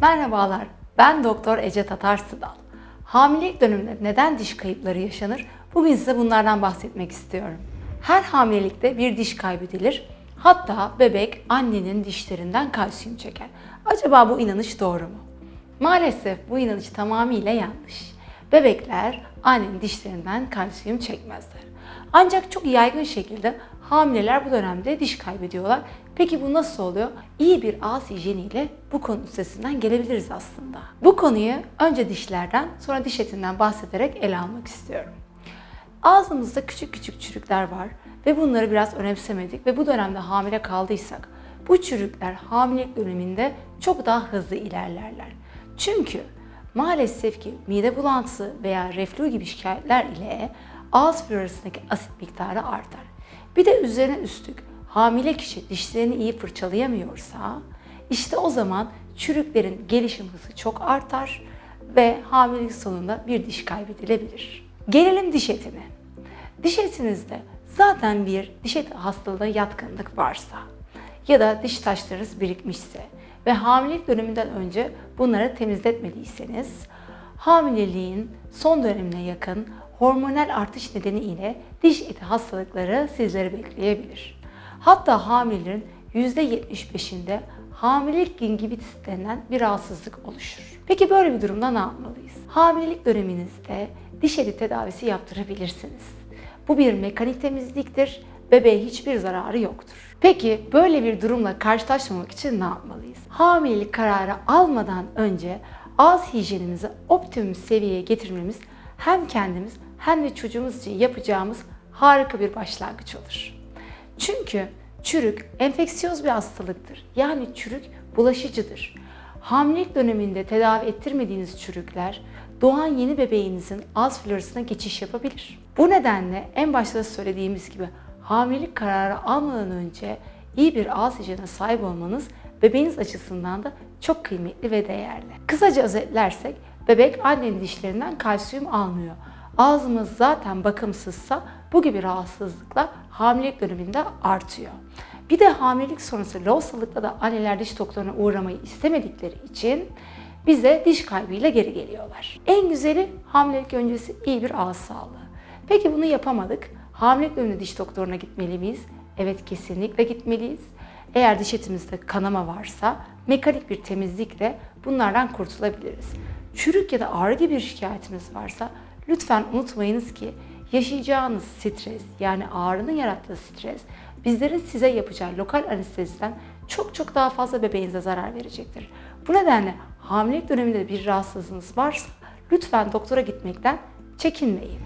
Merhabalar, ben Doktor Ece Tatar Sıdal. Hamilelik döneminde neden diş kayıpları yaşanır? Bugün size bunlardan bahsetmek istiyorum. Her hamilelikte bir diş kaybedilir. Hatta bebek annenin dişlerinden kalsiyum çeker. Acaba bu inanış doğru mu? Maalesef bu inanış tamamıyla yanlış. Bebekler annenin dişlerinden kalsiyum çekmezler. Ancak çok yaygın şekilde hamileler bu dönemde diş kaybediyorlar. Peki bu nasıl oluyor? İyi bir ağız hijyeniyle bu konu üstesinden gelebiliriz aslında. Bu konuyu önce dişlerden sonra diş etinden bahsederek ele almak istiyorum. Ağzımızda küçük küçük çürükler var ve bunları biraz önemsemedik ve bu dönemde hamile kaldıysak bu çürükler hamilelik döneminde çok daha hızlı ilerlerler. Çünkü maalesef ki mide bulantısı veya reflü gibi şikayetler ile ağız florasındaki asit miktarı artar. Bir de üzerine üstlük hamile kişi dişlerini iyi fırçalayamıyorsa işte o zaman çürüklerin gelişim hızı çok artar ve hamilelik sonunda bir diş kaybedilebilir. Gelelim diş etine. Diş etinizde zaten bir diş eti hastalığına yatkınlık varsa ya da diş taşlarınız birikmişse ve hamilelik döneminden önce bunları temizletmediyseniz hamileliğin son dönemine yakın hormonal artış nedeniyle diş eti hastalıkları sizleri bekleyebilir. Hatta hamilelerin %75'inde hamilelik gingivitis denilen bir rahatsızlık oluşur. Peki böyle bir durumda ne yapmalıyız? Hamilelik döneminizde diş eti tedavisi yaptırabilirsiniz. Bu bir mekanik temizliktir. Bebeğe hiçbir zararı yoktur. Peki böyle bir durumla karşılaşmamak için ne yapmalıyız? Hamilelik kararı almadan önce ağız hijyenimizi optimum seviyeye getirmemiz hem kendimiz hem de çocuğumuz için yapacağımız harika bir başlangıç olur. Çünkü çürük enfeksiyöz bir hastalıktır. Yani çürük bulaşıcıdır. Hamilelik döneminde tedavi ettirmediğiniz çürükler doğan yeni bebeğinizin ağız florasına geçiş yapabilir. Bu nedenle en başta söylediğimiz gibi hamilelik kararı almadan önce iyi bir ağız hijyenine sahip olmanız bebeğiniz açısından da çok kıymetli ve değerli. Kısaca özetlersek bebek annenin dişlerinden kalsiyum almıyor. Ağzımız zaten bakımsızsa bu gibi rahatsızlıklar hamilelik döneminde artıyor. Bir de hamilelik sonrası lohusalıkta da anneler diş doktoruna uğramayı istemedikleri için bize diş kaybıyla geri geliyorlar. En güzeli hamilelik öncesi iyi bir ağız sağlığı. Peki bunu yapamadık. Hamilelik döneminde diş doktoruna gitmeli miyiz? Evet kesinlikle gitmeliyiz. Eğer diş etimizde kanama varsa mekanik bir temizlikle bunlardan kurtulabiliriz. Çürük ya da ağrı gibi bir şikayetiniz varsa lütfen unutmayınız ki yaşayacağınız stres yani ağrının yarattığı stres bizlerin size yapacağı lokal anesteziden çok çok daha fazla bebeğinize zarar verecektir. Bu nedenle hamilelik döneminde bir rahatsızlığınız varsa lütfen doktora gitmekten çekinmeyin.